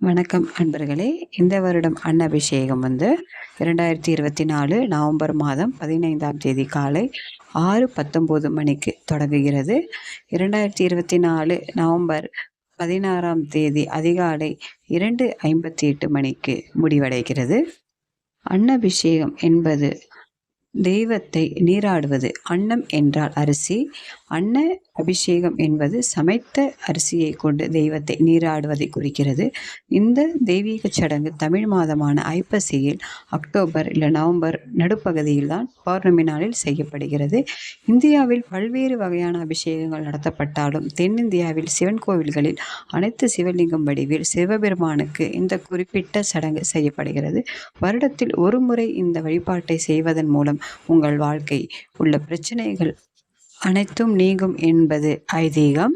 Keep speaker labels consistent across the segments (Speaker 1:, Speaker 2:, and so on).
Speaker 1: வணக்கம் அன்பர்களே. இந்த வருடம் அன்னபிஷேகம் வந்து இரண்டாயிரத்தி இருபத்தி நாலு நவம்பர் மாதம் பதினைந்தாம் தேதி காலை ஆறு பத்தொம்போது மணிக்கு தொடங்குகிறது. இரண்டாயிரத்தி இருபத்தி நாலு நவம்பர் பதினாறாம் தேதி அதிகாலை இரண்டு ஐம்பத்தி எட்டு மணிக்கு முடிவடைகிறது. அன்னபிஷேகம் என்பது தெய்வத்தை நீராடுவது அன்னம் என்றால் அரிசி அன்ன அபிஷேகம் என்பது சமைத்த அரிசியை கொண்டு தெய்வத்தை நீராடுவதை குறிக்கிறது. இந்த தெய்வீக சடங்கு தமிழ் மாதமான ஐப்பசியில் அக்டோபர் இல்லை நவம்பர் நடுப்பகுதியில் தான் பௌர்ணமி நாளில் செய்யப்படுகிறது. இந்தியாவில் பல்வேறு வகையான அபிஷேகங்கள் நடத்தப்பட்டாலும் தென்னிந்தியாவில் சிவன் கோவில்களில் அனைத்து சிவலிங்கம் வடிவில் சிவபெருமானுக்கு இந்த குறிப்பிட்ட சடங்கு செய்யப்படுகிறது. வருடத்தில் ஒரு முறை இந்த வழிபாட்டை செய்வதன் மூலம் உங்கள் வாழ்க்கை உள்ள பிரச்சனைகள் அனைத்தும் நீங்கும் என்பது ஐதீகம்.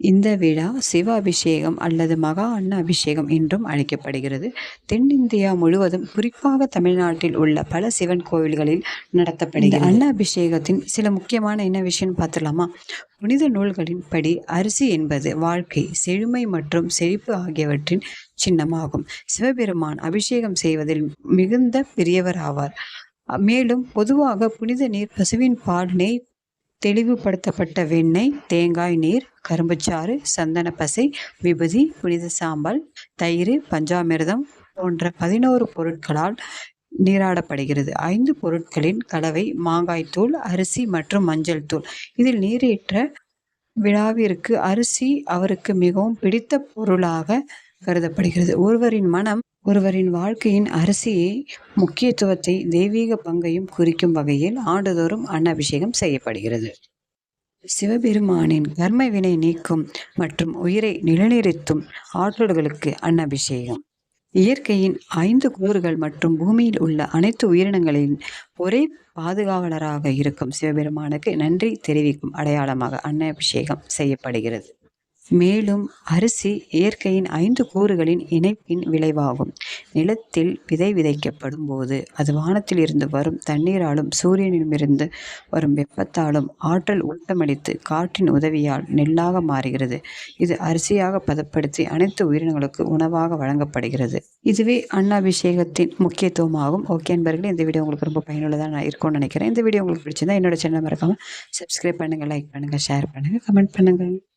Speaker 1: இந்த விழா சிவ அபிஷேகம் அல்லது மகா அன்ன அபிஷேகம் என்றும் அழைக்கப்படுகிறது. தென்னிந்தியா முழுவதும் குறிப்பாக தமிழ்நாட்டில் உள்ள பல சிவன் கோவில்களில் நடத்தப்படுகிறது. அன்ன அபிஷேகத்தின் சில முக்கியமான என்ன விஷயம் பார்த்துலாமா புனித நூல்களின் படி அரிசி என்பது வாழ்க்கை செழுமை மற்றும் செழிப்பு ஆகியவற்றின் சின்னமாகும். சிவபெருமான் அபிஷேகம் செய்வதில் மிகுந்த பெரியவர் ஆவார். மேலும் பொதுவாக புனித நீர் பசுவின் பால் நெய் தெளிவுபடுத்தப்பட்ட வெண்ணெய் தேங்காய் நீர் கரும்புச்சாறு சந்தன பசை புனித சாம்பல் தயிர் பஞ்சாமிர்தம் போன்ற பதினோரு பொருட்களால் நீராடப்படுகிறது. ஐந்து பொருட்களின் கலவை மாங்காய் தூள் அரிசி மற்றும் மஞ்சள் தூள். இதில் நீரேற்ற விழாவிற்கு அரிசி அவருக்கு மிகவும் பிடித்த பொருளாக கருதப்படுகிறது. ஒருவரின் மனம் ஒருவரின் வாழ்க்கையின் அரிசியை முக்கியத்துவத்தை தெய்வீக பங்கையும் குறிக்கும் வகையில் ஆண்டுதோறும் அன்னபிஷேகம் செய்யப்படுகிறது. சிவபெருமானின் கர்ம வினை நீக்கும் மற்றும் உயிரை நிலைநிறுத்தும் ஆற்றல்களுக்கு அன்னபிஷேகம். இயற்கையின் ஐந்து கூறுகள் மற்றும் பூமியில் உள்ள அனைத்து உயிரினங்களின் ஒரே பாதுகாவலராக இருக்கும் சிவபெருமானுக்கு நன்றி தெரிவிக்கும் அடையாளமாக அன்னபிஷேகம் செய்யப்படுகிறது. மேலும் அரிசி இயற்கையின் ஐந்து கூறுகளின் இணைப்பின் விளைவாகும். நிலத்தில் விதை விதைக்கப்படும் போது அது வானத்தில் இருந்து வரும் தண்ணீராலும் சூரியனிடமிருந்து வரும் வெப்பத்தாலும் ஆற்றல் ஊட்டமளித்து காற்றின் உதவியால் நெல்லாக மாறுகிறது. இது அரிசியாக பதப்படுத்தி அனைத்து உயிரினங்களுக்கு உணவாக வழங்கப்படுகிறது. இதுவே அன்னாபிஷேகத்தின் முக்கியத்துவமாகும். ஓகே என்பர்களே இந்த வீடியோ உங்களுக்கு ரொம்ப பயனுள்ளதாக நான் இருக்கும்னு நினைக்கிறேன். இந்த வீடியோ உங்களுக்கு பிடிச்சிருந்தா என்னோட சேனல் மறக்காமல் சப்ஸ்கிரைப் பண்ணுங்கள் லைக் பண்ணுங்கள் ஷேர் பண்ணுங்கள் கமெண்ட் பண்ணுங்கள்